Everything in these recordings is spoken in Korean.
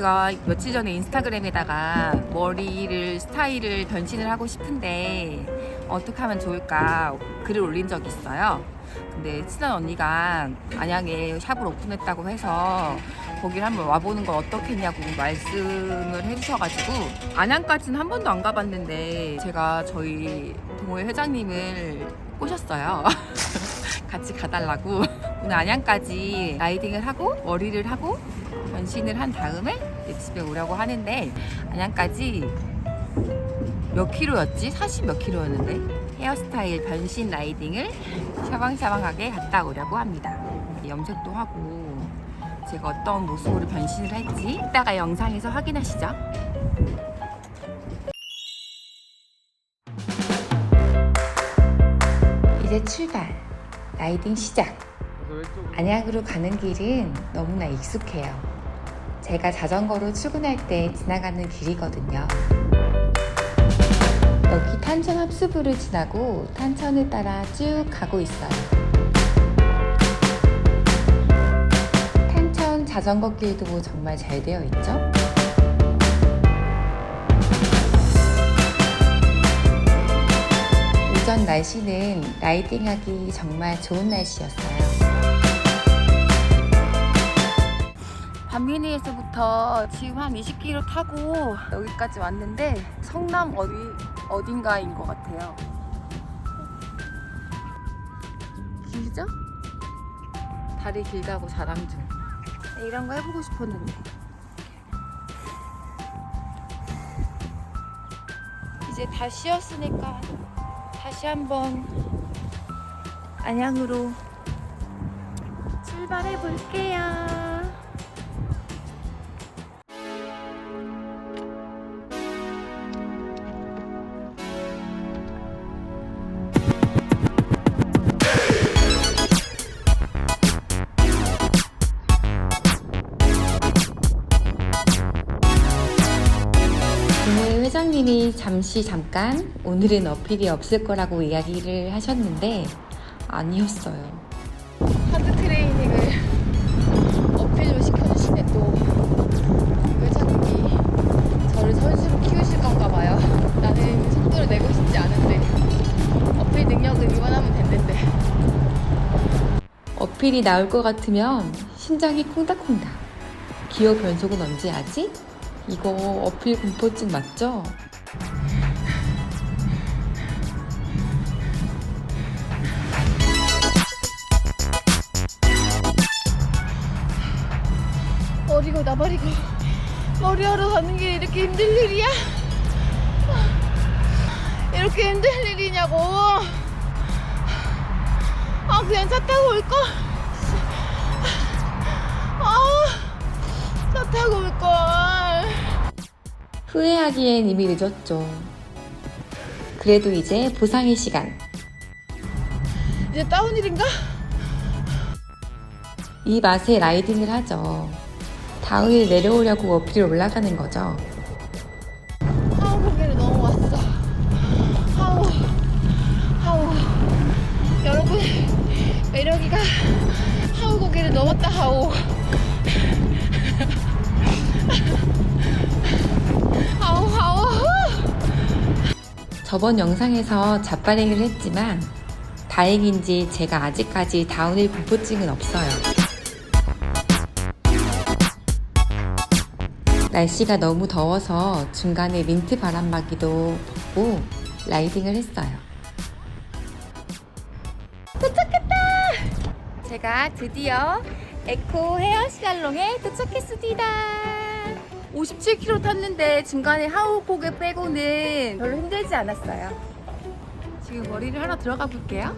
제가 며칠 전에 인스타그램에다가 머리를 스타일을 변신을 하고 싶은데 어떻게 하면 좋을까 글을 올린 적이 있어요. 근데 친한 언니가 안양에 샵을 오픈했다고 해서 거기를 한번 와보는 걸 어떻겠냐고 말씀을 해주셔가지고 안양까지는 한 번도 안 가봤는데 제가 저희 동호회 회장님을 꼬셨어요. 같이 가달라고 오늘 안양까지 라이딩을 하고 머리를 하고 변신을 한 다음에 집에 오려고 하는데 안양까지 몇 킬로였지? 40 몇 킬로였는데 헤어스타일 변신 라이딩을 샤방샤방하게 갔다 오려고 합니다. 염색도 하고 제가 어떤 모습으로 변신을 할지 이따가 영상에서 확인하시죠. 이제 출발. 라이딩 시작. 안양으로 가는 길은 너무나 익숙해요. 제가 자전거로 출근할 때 지나가는 길이거든요. 여기 탄천 합수부를 지나고 탄천을 따라 쭉 가고 있어요. 탄천 자전거 길도 정말 잘 되어 있죠? 오전 날씨는 라이딩하기 정말 좋은 날씨였어요. 반민리에서부터 지금 한 20km 타고 여기까지 왔는데 성남 어디 어딘가인 것 같아요. 길죠? 다리 길다고 자랑 중. 이런 거 해보고 싶었는데. 이제 다 쉬었으니까 다시 한번 안양으로 출발해 볼게요. 회장님이 잠시 잠깐 오늘은 어필이 없을 거라고 이야기를 하셨는데 아니었어요. 하드 트레이닝을 어필로 시켜주시네 또 회장님이 저를 선수로 키우실 건가 봐요. 나는 속도를 내고 싶지 않은데 어필 능력을 이완하면 됐는데 어필이 나올 것 같으면 심장이 콩닥콩닥. 기어 변속은 언제 하지? 이거 어필 공포증 맞죠? 어리고 나발이고 머리하러 가는 게 이렇게 힘들 일이야? 이렇게 힘들 일이냐고. 아 그냥 차 타고 올걸 아차 타고 올걸. 후회하기엔 이미 늦었죠. 그래도 이제 보상의 시간. 이제 다운힐인가? 이 맛에 라이딩을 하죠 다운힐 내려오려고 어필 올라가는 거죠. 하우 고개를 넘어왔어. 하우 하우 여러분 매력이가 하우 고개를 넘었다 하우. 하우 하우. 저번 영상에서 잡바링을 했지만 다행인지 제가 아직까지 다운힐 공포증은 없어요. 날씨가 너무 더워서 중간에 민트 바람막이도 벗고 라이딩을 했어요. 도착했다! 제가 드디어 에코 헤어 시살롱에 도착했습니다. 57km 탔는데 중간에 하우 고개 빼고는 별로 힘들지 않았어요. 지금 머리를 하러 들어가 볼게요.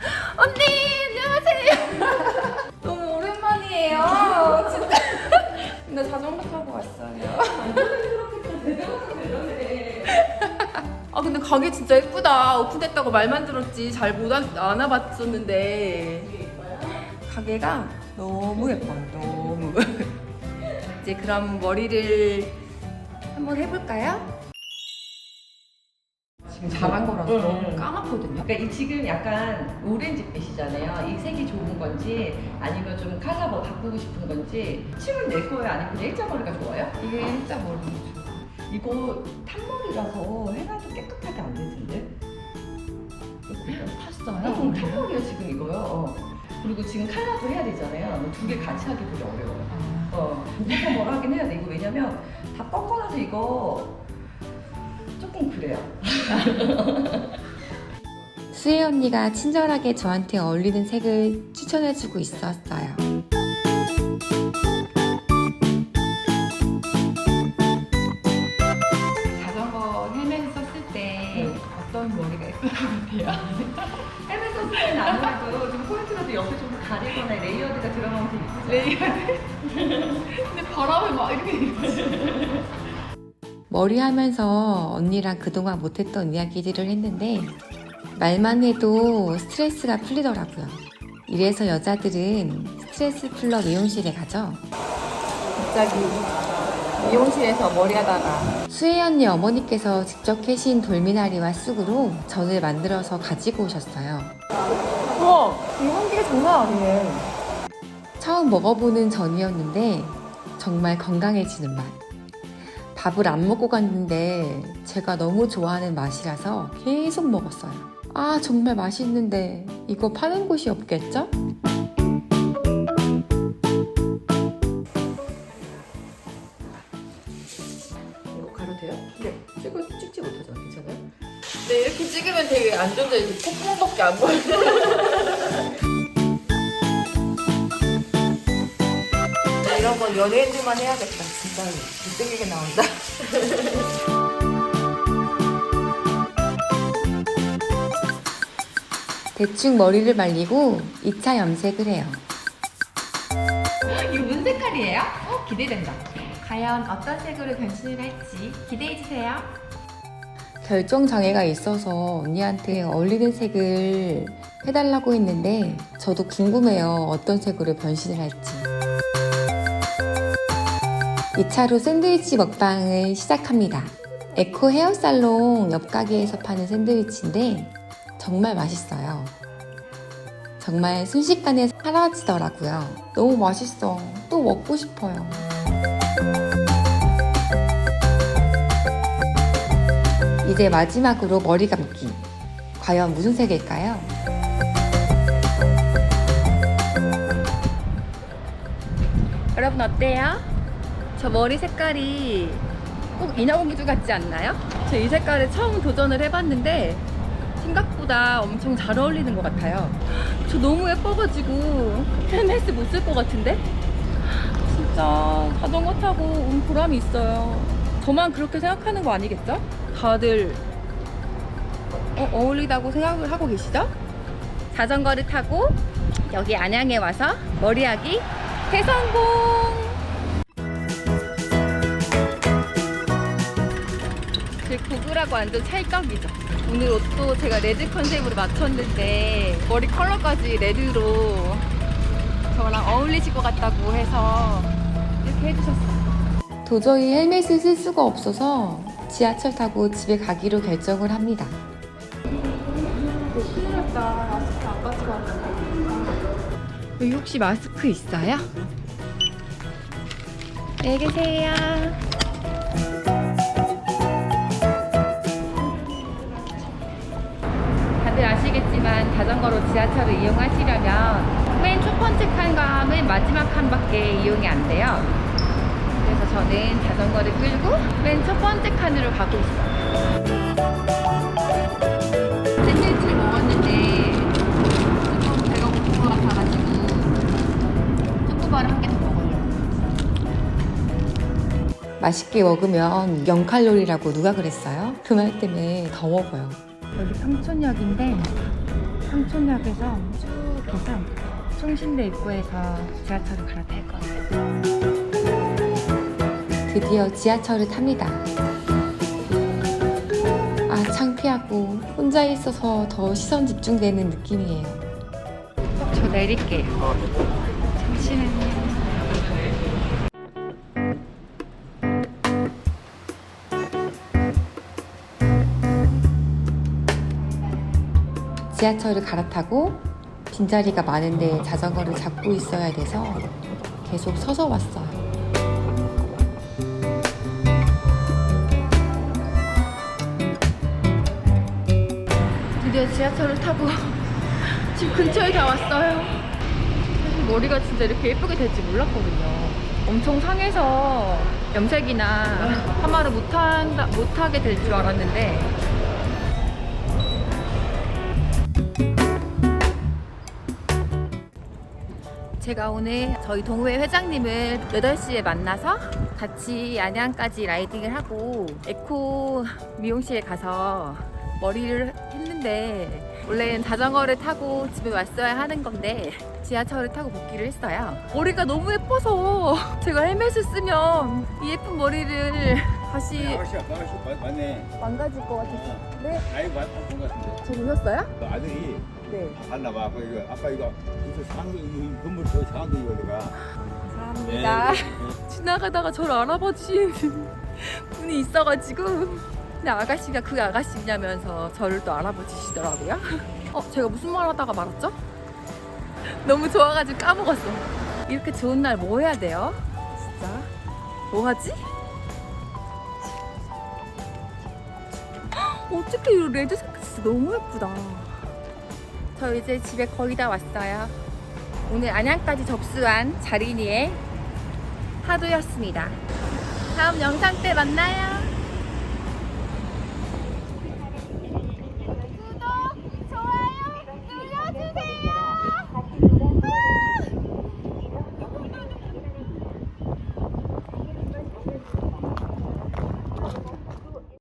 언니 안녕하세요. 너무 오랜만이에요. 진짜. 나 자전거 타고 왔어요. 아 근데 가게 진짜 예쁘다. 오픈했다고 말만 들었지 잘 못 안와봤었는데 가게가 너무 예뻐요. 너무. 이제 그럼 머리를 한번 해볼까요? 지금 자란 거라서 응, 너무 응. 까맣거든요. 그러니까 이 지금 약간 오렌지빛이잖아요. 이 색이 좋은 건지 아니면 좀 컬러 뭐 바꾸고 싶은 건지 침을 낼 거예요? 아니면 그냥 일자 머리가 좋아요? 이게 진짜 머리. 이거 탄머리라서 해가도 깨끗하게 안될 텐데. 탔어요. 어, 탄머리야 지금 이거요. 어. 그리고 지금 컬러도 해야 되잖아요. 두 개 같이 하기 되게 어려워요. 아, 어, 무조건 뭐라 하긴 해야 돼. 이거 왜냐면 다 꺾어놔서 이거 조금 그래요. 수혜 언니가 친절하게 저한테 어울리는 색을 추천해주고 있었어요. 자전거 헬멧 썼을 때 네. 어떤 머리가 예쁠 것 같아요? 헬멧 썼을 때는 아무래도 좀 포인트라도 옆에 좀 가리거나 레이어드가 들어가면 되게 예쁘죠. 근데 바람을 막 이렇게 머리 하면서 언니랑 그동안 못했던 이야기들을 했는데 말만 해도 스트레스가 풀리더라고요. 이래서 여자들은 스트레스 풀러 미용실에 가죠. 갑자기 미용실에서 머리 하다가 수혜 언니 어머니께서 직접 캐신 돌미나리와 쑥으로 전을 만들어서 가지고 오셨어요. 우와 이 향기가 장난 아니에요. 처음 먹어보는 전이었는데 정말 건강해지는 맛. 밥을 안 먹고 갔는데 제가 너무 좋아하는 맛이라서 계속 먹었어요. 아, 정말 맛있는데 이거 파는 곳이 없겠죠? 이거 가도 돼요? 네. 찍고 찍지 못하잖아. 괜찮아요? 네 이렇게 찍으면 되게 안 좋은데 이렇게 콧구멍밖에 안 보여요. 이런 건 연예인들만 해야겠다. 못생기게 나온다. 대충 머리를 말리고 2차 염색을 해요. 이거 무슨 색깔이에요? 어, 기대된다. 과연 어떤 색으로 변신을 할지 기대해주세요. 결정 장애가 있어서 언니한테 어울리는 색을 해달라고 했는데 저도 궁금해요. 어떤 색으로 변신을 할지. 2차로 샌드위치 먹방을 시작합니다. 에코 헤어살롱 옆 가게에서 파는 샌드위치인데 정말 맛있어요. 정말 순식간에 사라지더라고요. 너무 맛있어. 또 먹고 싶어요. 이제 마지막으로 머리 감기. 과연 무슨 색일까요? 여러분 어때요? 저 머리 색깔이 꼭 인어공주 같지 않나요? 저 이 색깔을 처음 도전을 해봤는데 생각보다 엄청 잘 어울리는 것 같아요. 저 너무 예뻐가지고 헬멧을 못 쓸 것 같은데? 진짜 자전거 타고 온 보람이 있어요. 저만 그렇게 생각하는 거 아니겠죠? 다들 어, 어울리다고 생각을 하고 계시죠? 자전거를 타고 여기 안양에 와서 머리하기 대성공! 제 구글하고 완전 찰떡이죠. 오늘 옷도 제가 레드 컨셉으로 맞췄는데 머리 컬러까지 레드로 저랑 어울리실 것 같다고 해서 이렇게 해주셨어요. 도저히 헬멧을 쓸 수가 없어서 지하철 타고 집에 가기로 결정을 합니다. 큰일 났다. 마스크 안 가지고 왔는데. 여기 혹시 마스크 있어요? 네 계세요. 자전거로 지하철을 이용하시려면 맨 첫 번째 칸과 맨 마지막 칸밖에 이용이 안 돼요. 그래서 저는 자전거를 끌고 맨 첫 번째 칸으로 가고 있어요. 샌드위치를 먹었는데 조금 배가 고픈 것 같아가지고 초코바를 한 개 더 먹으려고. 맛있게 먹으면 0칼로리라고 누가 그랬어요? 그 말 때문에 더 먹어요. 여기 삼촌역인데 삼촌역에서 쭉 해서 송신대 입구에서 지하철을 갈아탈 거예요. 드디어 지하철을 탑니다. 아, 창피하고 혼자 있어서 더 시선 집중되는 느낌이에요. 저 내릴게요. 지하철을 갈아타고 빈자리가 많은데 자전거를 잡고 있어야 돼서 계속 서서 왔어요. 드디어 지하철을 타고 집 근처에 다 왔어요. 사실 머리가 진짜 이렇게 예쁘게 될줄 몰랐거든요. 엄청 상해서 염색이나 파마를 못한다, 못하게 될 줄 알았는데 제가 오늘 저희 동호회 회장님을 8시에 만나서 같이 안양까지 라이딩을 하고 에코 미용실에 가서 머리를 했는데 원래는 자전거를 타고 집에 왔어야 하는 건데 지하철을 타고 복귀를 했어요. 머리가 너무 예뻐서 제가 헬멧을 쓰면 이 예쁜 머리를 다시 아가씨 맞- 맞네. 망가질 것 같아서. 네? 나이 맞은 것 같은데. 저 보셨어요? 그 아들이 네. 봤나 봐. 그 이거 아빠 이거 이거 상도 이 건물 저 상도 이거 내가. 감사합니다. 네, 지나가다가 저를 알아봐 주시는 분이 있어가지고 근데 아가씨가 그 아가씨냐면서 저를 또 알아봐 주시더라고요. 어, 제가 무슨 말 하다가 말았죠? 너무 좋아가지고 까먹었어. 이렇게 좋은 날 뭐 해야 돼요? 진짜? 뭐 하지? 어떻게 이 레드색이 진짜 너무 예쁘다. 저 이제 집에 거의 다 왔어요. 오늘 안양까지 접수한 자린이의 하루였습니다. 다음 영상 때 만나요.